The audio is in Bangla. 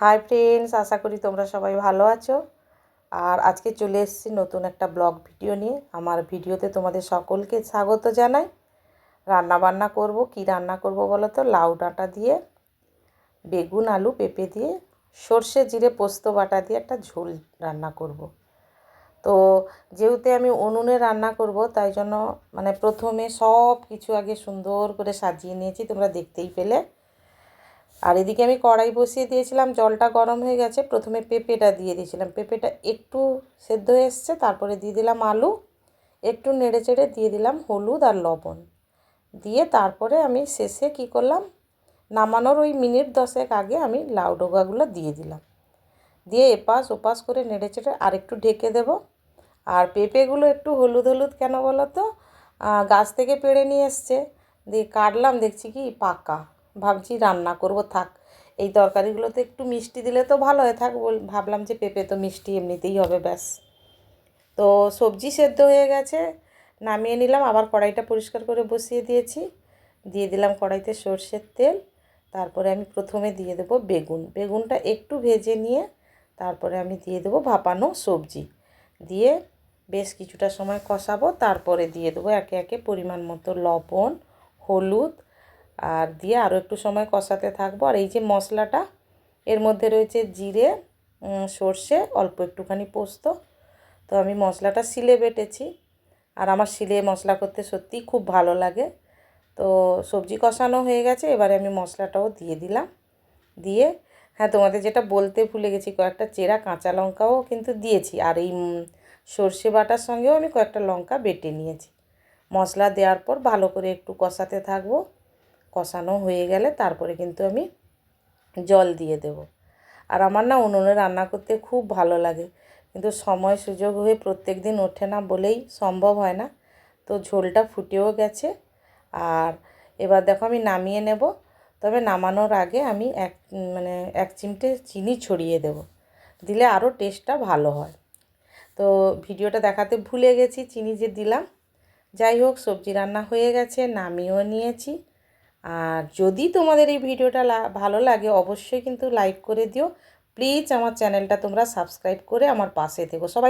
হাই ফ্রেন্ডস আশা করি তোমরা সবাই ভালো আছো। আর আজকে চলে এসেছি নতুন একটা ব্লগ ভিডিও নিয়ে। আমার ভিডিওতে তোমাদের সকলকে স্বাগত জানাই। রান্না বান্না করব, কি রান্না করব বলো তো লাউ ডাঁটা দিয়ে, বেগুন, আলু, পেঁপে দিয়ে, সর্ষে, জিরে, পোস্ত, বাটা দিয়ে একটা ঝোল রান্না করব। তো যেহেতু আমি উনুনে রান্না করব, তাই জন্য মানে প্রথমে সব কিছু আগে সুন্দর করে সাজিয়ে নিয়েছি, তোমরা দেখতেই পেলে। আর এদিকে আমি কড়াই বসিয়ে দিয়েছিলাম, জলটা গরম হয়ে গেছে। প্রথমে পেঁপেটা দিয়ে দিয়েছিলাম। পেঁপেটা একটু সেদ্ধ হয়ে এসছে, তারপরে দিয়ে দিলাম আলু, একটু নেড়ে চেড়ে দিয়ে দিলাম হলুদ আর লবণ। দিয়ে তারপরে আমি শেষে কি করলাম, নামানোর ওই মিনিট দশেক আগে আমি লাউ ডোগাগুলো দিয়ে দিলাম। দিয়ে এপাশ ওপাশ করে নেড়ে চেড়ে আর একটু ঢেকে দেব। আর পেঁপেগুলো একটু হলুদ হলুদ কেন বলো তো গাছ থেকে পেড়ে নিয়ে এসছে। দিয়ে কাটলাম, দেখছি কি পাকা। ভাবছি রান্না করব, থাক। এই তরকারিগুলোতে একটু মিষ্টি দিলে তো ভালো হয়ে থাক বল ভাবলাম যে পেঁপে তো মিষ্টি এমনিতেই হবে, ব্যাস। তো সবজি সেদ্ধ হয়ে গেছে, নামিয়ে নিলাম, আবার কড়াইটা পরিষ্কার করে বসিয়ে দিয়েছি। দিয়ে দিলাম কড়াইতে সর্ষের তেল, তারপরে আমি প্রথমে দিয়ে দেবো বেগুন। বেগুনটা একটু ভেজে নিয়ে তারপরে আমি দিয়ে দেবো ভাপানো সবজি। দিয়ে বেশ কিছুটা সময় কষাবো, তারপরে দিয়ে দেবো একে একে পরিমাণ মতো লবণ, হলুদ আর দিয়ে আরও একটু সময় কষাতে থাকব। আর এই যে মশলাটা, এর মধ্যে রয়েছে জিরে সর্ষে, অল্প একটুখানি পোস্ত। তো আমি মশলাটা শিলে বেটেছি। আর আমার শিলে মশলা করতে সত্যিই খুব ভালো লাগে। তো সবজি কষানো হয়ে গেছে, এবারে আমি মশলাটাও দিয়ে দিলাম। দিয়ে হ্যাঁ তোমাদের যেটা বলতে ভুলে গেছি, কয়েকটা চেরা কাঁচা লঙ্কাও কিন্তু দিয়েছি। আর এই সর্ষে বাটার সঙ্গেও আমি কয়েকটা লঙ্কা বেটে নিয়েছি। মশলা দেওয়ার পর ভালো করে একটু কষাতে থাকব। কষানো হয়ে গেলে তারপরে কিন্তু আমি জল দিয়ে দেব। আর আমার না উনুনে রান্না করতে খুব ভালো লাগে। কিন্তু সময় সুযোগ হয়ে প্রত্যেক দিন ওঠে না বলেই সম্ভব হয় না। তো ঝোলটা ফুটেও গেছে। আর এবার দেখো আমি নামিয়ে নেব। তবে নামানোর আগে আমি এক মানে এক চিমটে চিনি ছড়িয়ে দেব। দিলে আরও টেস্টটা ভালো হয়। তো ভিডিওটা দেখাতে ভুলে গেছি, চিনি যে দিলাম। যাই হোক, সবজি রান্না হয়ে গেছে, নামিয়েও নিয়েছি। আর যদি তোমাদের এই ভিডিওটা ভালো লাগে, অবশ্যই কিন্তু লাইক করে দিও। প্লিজ আমার চ্যানেলটা তোমরা সাবস্ক্রাইব করে আমার পাশে থেকো। সবাই